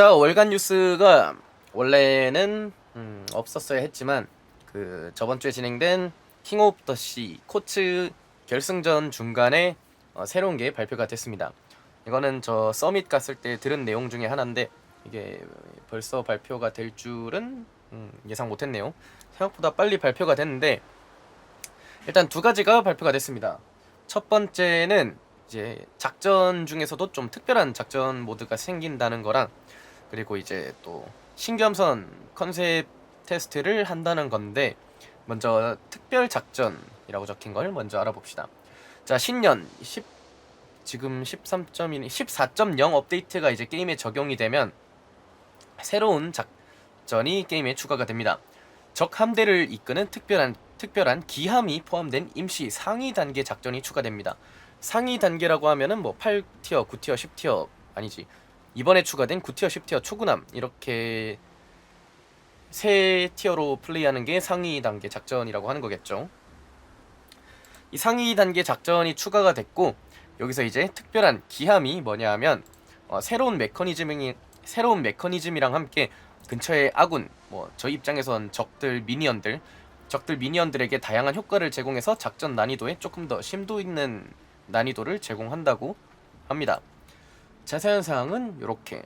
자 월간 뉴스가 원래는 음, 없었어야 했지만 그 저번 주에 진행된 킹 오브 더시 코츠 결승전 중간에 어, 새로운 게 발표가 됐습니다. 이거는 저 서밋 갔을 때 들은 내용 중에 하나인데 이게 벌써 발표가 될 줄은 음, 예상 못했네요. 생각보다 빨리 발표가 됐는데 일단 두 가지가 발표가 됐습니다. 첫 번째는 이제 작전 중에서도 좀 특별한 작전 모드가 생긴다는 거랑 그리고 이제 또 신규함선 컨셉 테스트를 한다는 건데 먼저 특별 작전이라고 적힌 걸 먼저 알아봅시다. 자 신년 10 지금 13.1 14.0 업데이트가 이제 게임에 적용이 되면 새로운 작전이 게임에 추가가 됩니다. 적 함대를 이끄는 특별한 특별한 기함이 포함된 임시 상위 단계 작전이 추가됩니다. 상위 단계라고 하면은 뭐 8티어, 9티어, 10티어 아니지. 이번에 추가된 9티어, 10티어 초구남 이렇게 세 티어로 플레이하는 게 상위 단계 작전이라고 하는 거겠죠. 이 상위 단계 작전이 추가가 됐고 여기서 이제 특별한 기함이 뭐냐 하면 어, 새로운 메커니즘이 새로운 메커니즘이랑 함께 근처의 아군 뭐 저희 입장에선 적들 미니언들 적들 미니언들에게 다양한 효과를 제공해서 작전 난이도에 조금 더 심도 있는 난이도를 제공한다고 합니다. 자세한 사항은 이렇게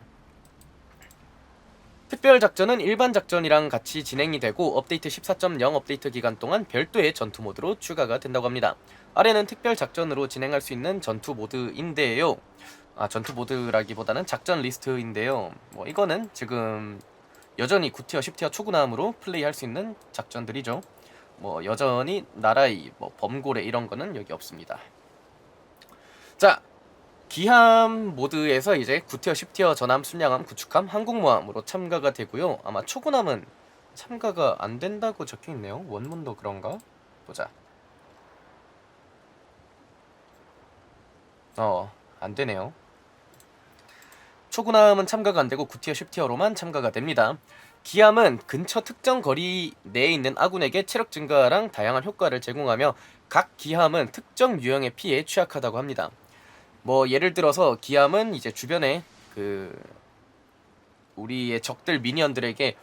특별 작전은 일반 작전이랑 같이 진행이 되고 업데이트 14.0 업데이트 기간 동안 별도의 전투 모드로 추가가 된다고 합니다. 아래는 특별 작전으로 진행할 수 있는 전투 모드인데요. 아 전투 모드라기보다는 작전 리스트인데요. 뭐 이거는 지금 여전히 9티어, 10티어 초구남으로 플레이할 수 있는 작전들이죠. 뭐 여전히 나라이, 뭐 범고래 이런 거는 여기 없습니다. 자, 기함 모드에서 이제 9티어, 10티어 전함, 순양함, 구축함, 항공모함으로 참가가 되고요. 아마 초구남은 참가가 안 된다고 적혀 있네요. 원문도 그런가? 보자. 어, 안 되네요. 초구남은 참가가 안 되고 9티어, 10티어로만 참가가 됩니다. 기함은 근처 특정 거리 내에 있는 아군에게 체력 증가랑 다양한 효과를 제공하며 각 기함은 특정 유형의 피해에 취약하다고 합니다. 뭐 예를 들어서 기함은 이제 주변에 그 우리의 적들 미니언들에게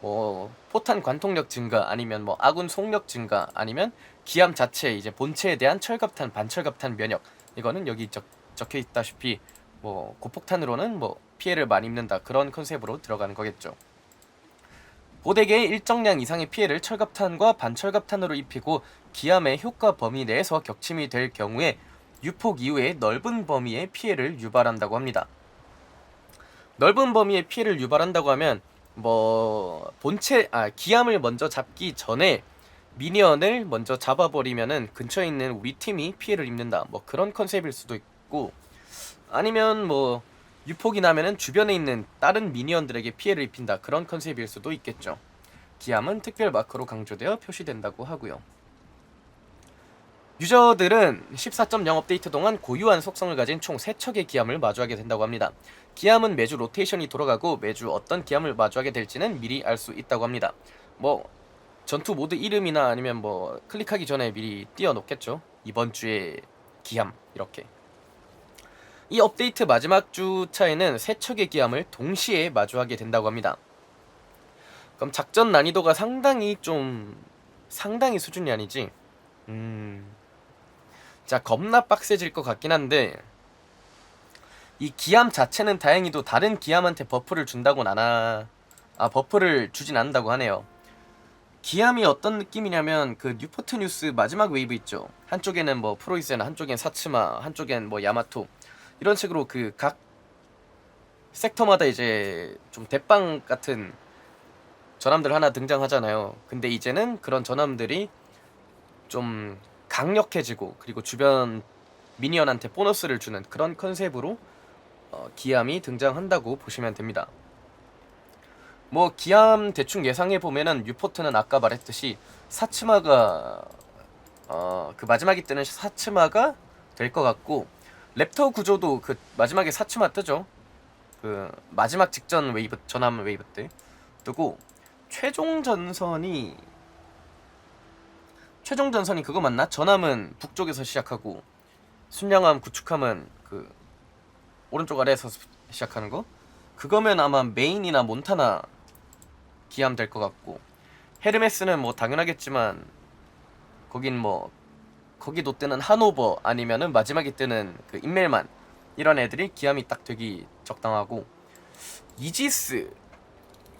뭐 포탄 관통력 증가 아니면 뭐 아군 속력 증가 아니면 기함 자체 이제 본체에 대한 철갑탄 반철갑탄 면역 이거는 여기 적, 적혀 있다시피 뭐 고폭탄으로는 뭐 피해를 많이 입는다 그런 컨셉으로 들어가는 거겠죠. 보덱에 일정량 이상의 피해를 철갑탄과 반철갑탄으로 입히고 기함의 효과 범위 내에서 격침이 될 경우에 유폭 이후에 넓은 범위의 피해를 유발한다고 합니다. 넓은 범위의 피해를 유발한다고 하면 뭐 본체 아 기함을 먼저 잡기 전에 미니언을 먼저 잡아버리면은 근처에 있는 우리 팀이 피해를 입는다. 뭐 그런 컨셉일 수도 있고 아니면 뭐 유폭이 나면은 주변에 있는 다른 미니언들에게 피해를 입힌다. 그런 컨셉일 수도 있겠죠. 기함은 특별 마크로 강조되어 표시된다고 하고요. 유저들은 14.0 업데이트 동안 고유한 속성을 가진 총 3척의 기함을 마주하게 된다고 합니다. 기함은 매주 로테이션이 돌아가고 매주 어떤 기함을 마주하게 될지는 미리 알 수 있다고 합니다. 뭐 전투 모드 이름이나 아니면 뭐 클릭하기 전에 미리 띄워놓겠죠. 이번 주에 기함 이렇게. 이 업데이트 마지막 주차에는 세 척의 기함을 동시에 마주하게 된다고 합니다. 그럼 작전 난이도가 상당히 좀 상당히 수준이 아니지. 음. 자, 겁나 빡세질 것 같긴 한데 이 기함 자체는 다행히도 다른 기함한테 버프를 준다고는 안 하... 아, 버프를 주진 않는다고 하네요. 기함이 어떤 느낌이냐면 그 뉴포트 뉴스 마지막 웨이브 있죠. 한쪽에는 뭐 프로이센, 한쪽엔 사츠마, 한쪽엔 뭐 야마토 이런 식으로 그 각 섹터마다 이제 좀 대빵 같은 전함들 하나 등장하잖아요. 근데 이제는 그런 전함들이 좀 강력해지고 그리고 주변 미니언한테 보너스를 주는 그런 컨셉으로 어, 기함이 등장한다고 보시면 됩니다. 뭐 기함 대충 예상해 보면은 유포트는 아까 말했듯이 사츠마가 어, 그 마지막에 뜨는 사츠마가 될 것 같고 랩터 구조도 그 마지막에 사츠마 뜨죠. 그 마지막 직전 웨이브 전함 웨이브 때 뜨고 최종 전선이 최종 전선이 그거 맞나? 전함은 북쪽에서 시작하고 순양함 구축함은 그 오른쪽 아래에서 시작하는 거 그거면 아마 메인이나 몬타나 기함 될 것 같고 헤르메스는 뭐 당연하겠지만 거긴 뭐 거기도 뜨는 하노버 아니면은 마지막에 뜨는 그 인멜만 이런 애들이 기함이 딱 되기 적당하고 이지스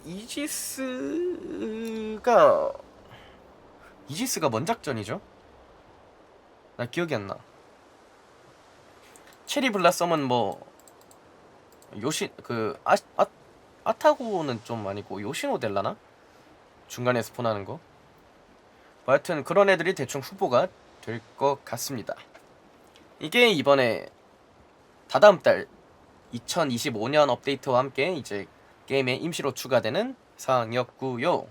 이지스가 이지스가 뭔 작전이죠? 나 기억이 안 나. 체리 블라썸은 뭐 요시 그 아, 아 아타고는 좀 아니고 요시노 델라나 중간에 스폰하는 거. 뭐 하여튼 그런 애들이 대충 후보가 될 것 같습니다. 이게 이번에 다다음 달 2025년 업데이트와 함께 이제 게임에 임시로 추가되는 사항이었고요.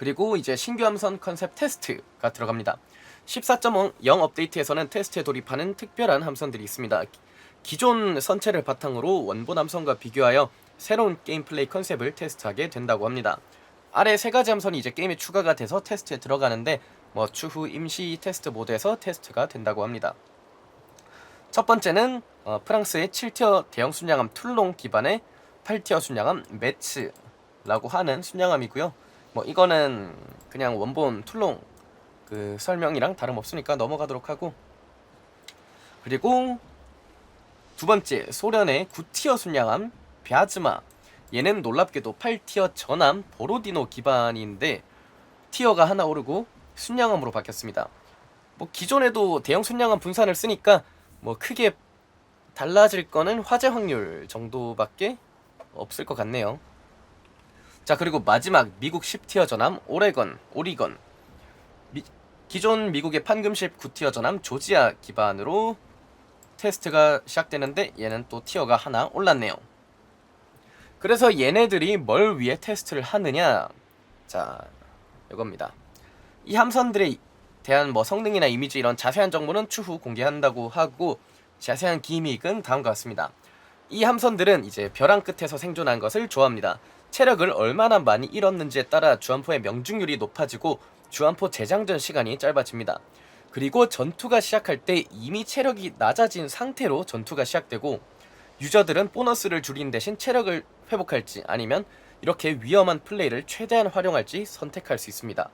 그리고 이제 신규 함선 컨셉 테스트가 들어갑니다. 14.0 업데이트에서는 테스트에 돌입하는 특별한 함선들이 있습니다. 기- 기존 선체를 바탕으로 원본 함선과 비교하여 새로운 게임 플레이 컨셉을 테스트하게 된다고 합니다. 아래 세 가지 함선이 이제 게임에 추가가 돼서 테스트에 들어가는데 뭐 추후 임시 테스트 모드에서 테스트가 된다고 합니다. 첫 번째는 어, 프랑스의 7티어 대형 순양함 툴롱 기반의 8티어 순양함 매츠라고 하는 순양함이고요. 뭐 이거는 그냥 원본 툴롱 그 설명이랑 다름없으니까 넘어가도록 하고 그리고 두 번째 소련의 9티어 순양함 벼즈마 얘는 놀랍게도 8티어 전함 보로디노 기반인데 티어가 하나 오르고 순양함으로 바뀌었습니다. 뭐 기존에도 대형 순양함 분산을 쓰니까 뭐 크게 달라질 거는 화재 확률 정도밖에 없을 것 같네요. 자 그리고 마지막 미국 10티어 전함 오레건, 오리건 미- 기존 미국의 판금십 9티어 전함 조지아 기반으로 테스트가 시작되는데 얘는 또 티어가 하나 올랐네요. 그래서 얘네들이 뭘 위해 테스트를 하느냐? 자, 이겁니다. 이 함선들에 대한 뭐 성능이나 이미지 이런 자세한 정보는 추후 공개한다고 하고 자세한 기믹은 다음과 같습니다. 이 함선들은 이제 벼랑 끝에서 생존한 것을 좋아합니다. 체력을 얼마나 많이 잃었는지에 따라 주안포의 명중률이 높아지고 주안포 재장전 시간이 짧아집니다. 그리고 전투가 시작할 때 이미 체력이 낮아진 상태로 전투가 시작되고 유저들은 보너스를 줄인 대신 체력을 회복할지 아니면 이렇게 위험한 플레이를 최대한 활용할지 선택할 수 있습니다.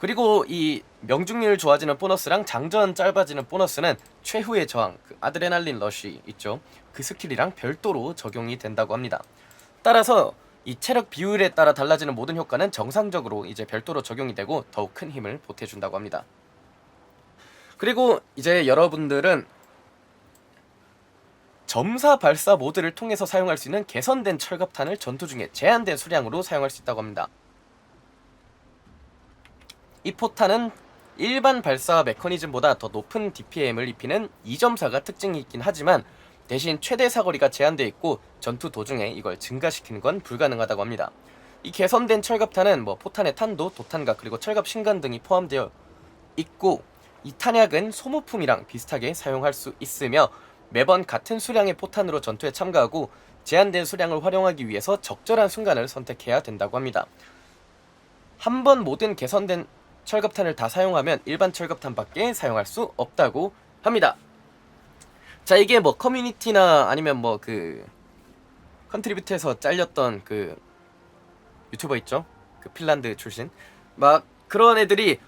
그리고 이 명중률 좋아지는 보너스랑 장전 짧아지는 보너스는 최후의 저항, 그 아드레날린 러쉬 있죠. 그 스킬이랑 별도로 적용이 된다고 합니다. 따라서 이 체력 비율에 따라 달라지는 모든 효과는 정상적으로 이제 별도로 적용이 되고 더욱 큰 힘을 보태준다고 합니다. 그리고 이제 여러분들은 점사 발사 모드를 통해서 사용할 수 있는 개선된 철갑탄을 전투 중에 제한된 수량으로 사용할 수 있다고 합니다. 이 포탄은 일반 발사 메커니즘보다 더 높은 DPM을 입히는 2점사가 특징이 있긴 하지만 대신 최대 사거리가 제한되어 있고 전투 도중에 이걸 증가시키는 건 불가능하다고 합니다. 이 개선된 철갑탄은 뭐 포탄의 탄도, 도탄각 그리고 철갑 신관 등이 포함되어 있고 이 탄약은 소모품이랑 비슷하게 사용할 수 있으며 매번 같은 수량의 포탄으로 전투에 참가하고 제한된 수량을 활용하기 위해서 적절한 순간을 선택해야 된다고 합니다. 한 번 모든 개선된 철갑탄을 다 사용하면 일반 철갑탄밖에 사용할 수 없다고 합니다. 자 이게 뭐 커뮤니티나 아니면 뭐 그 컨트리뷰트에서 잘렸던 그 유튜버 있죠? 그 핀란드 출신. 막 그런 애들이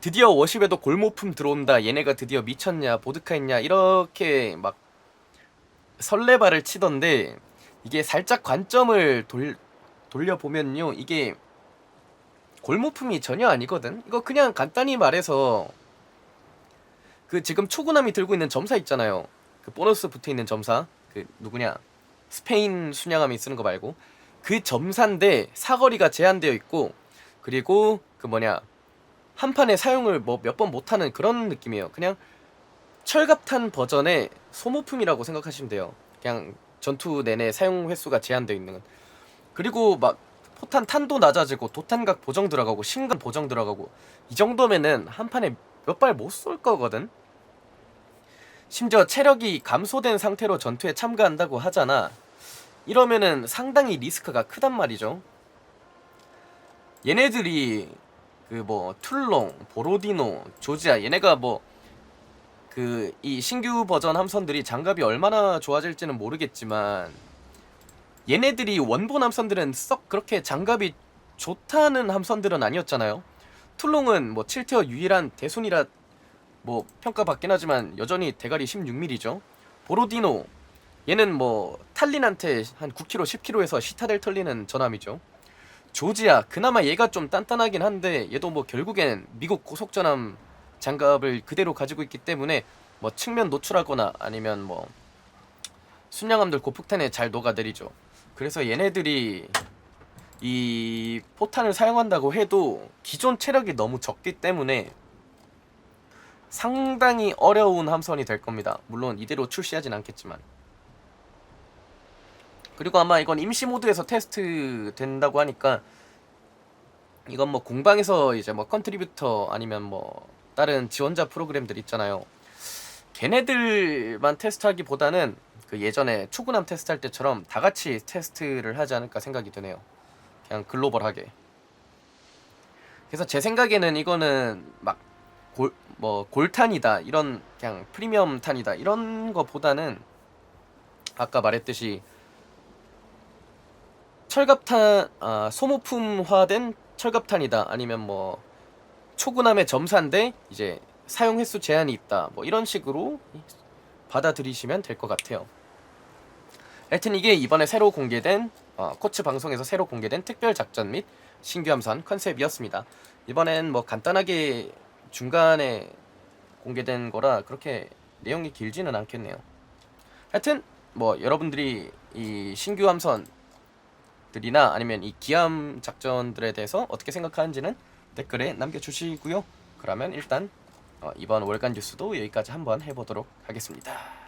드디어 워십에도 골모품 들어온다 얘네가 드디어 미쳤냐 보드카 했냐 이렇게 막 설레발을 치던데 이게 살짝 관점을 돌, 돌려보면요 이게 골모품이 전혀 아니거든? 이거 그냥 간단히 말해서 그 지금 초구남이 들고 있는 점사 있잖아요 그 보너스 붙어 있는 점사 그 누구냐 스페인 순양함이 쓰는 거 말고 그 점사인데 사거리가 제한되어 있고 그리고 그 뭐냐 한 판에 사용을 뭐 몇 번 못하는 그런 느낌이에요. 그냥 철갑탄 버전의 소모품이라고 생각하시면 돼요. 그냥 전투 내내 사용 횟수가 제한되어 있는. 그리고 막 포탄 탄도 낮아지고 도탄각 보정 들어가고 신간 보정 들어가고 이 정도면은 한 판에 몇 발 못 쏠 거거든. 심지어 체력이 감소된 상태로 전투에 참가한다고 하잖아. 이러면은 상당히 리스크가 크단 말이죠. 얘네들이 그 뭐 툴롱, 보로디노, 조지아 얘네가 뭐 그 이 신규 버전 함선들이 장갑이 얼마나 좋아질지는 모르겠지만 얘네들이 원본 함선들은 썩 그렇게 장갑이 좋다는 함선들은 아니었잖아요. 툴롱은 뭐 7티어 유일한 대순이라 뭐 평가받긴 하지만 여전히 대가리 16mm죠. 보로디노 얘는 뭐 탈린한테 한 9kg, 10kg에서 시타델 털리는 전함이죠. 조지아 그나마 얘가 좀 단단하긴 한데 얘도 뭐 결국엔 미국 고속 전함 장갑을 그대로 가지고 있기 때문에 뭐 측면 노출하거나 아니면 뭐 순양함들 고폭탄에 잘 녹아내리죠. 그래서 얘네들이 이 포탄을 사용한다고 해도 기존 체력이 너무 적기 때문에 상당히 어려운 함선이 될 겁니다. 물론 이대로 출시하진 않겠지만. 그리고 아마 이건 임시 모드에서 테스트 된다고 하니까 이건 뭐 공방에서 이제 뭐 컨트리뷰터 아니면 뭐 다른 지원자 프로그램들 있잖아요. 걔네들만 테스트하기보다는 그 예전에 초구남 테스트할 때처럼 다 같이 테스트를 하지 않을까 생각이 드네요. 그냥 글로벌하게. 그래서 제 생각에는 이거는 막 골 뭐 골탄이다 이런 그냥 프리미엄 탄이다 이런 거보다는 아까 말했듯이 철갑탄 아, 소모품화된 철갑탄이다 아니면 뭐 초구남의 점사인데 이제 사용 횟수 제한이 있다 뭐 이런 식으로 받아들이시면 될 것 같아요. 하여튼 이게 이번에 새로 공개된 어, 코츠 방송에서 새로 공개된 특별 작전 및 신규 함선 컨셉이었습니다. 이번엔 뭐 간단하게 중간에 공개된 거라 그렇게 내용이 길지는 않겠네요. 하여튼 뭐 여러분들이 이 신규 함선들이나 아니면 이 기함 작전들에 대해서 어떻게 생각하는지는 댓글에 남겨주시고요. 그러면 일단 어, 이번 월간 뉴스도 여기까지 한번 해보도록 하겠습니다.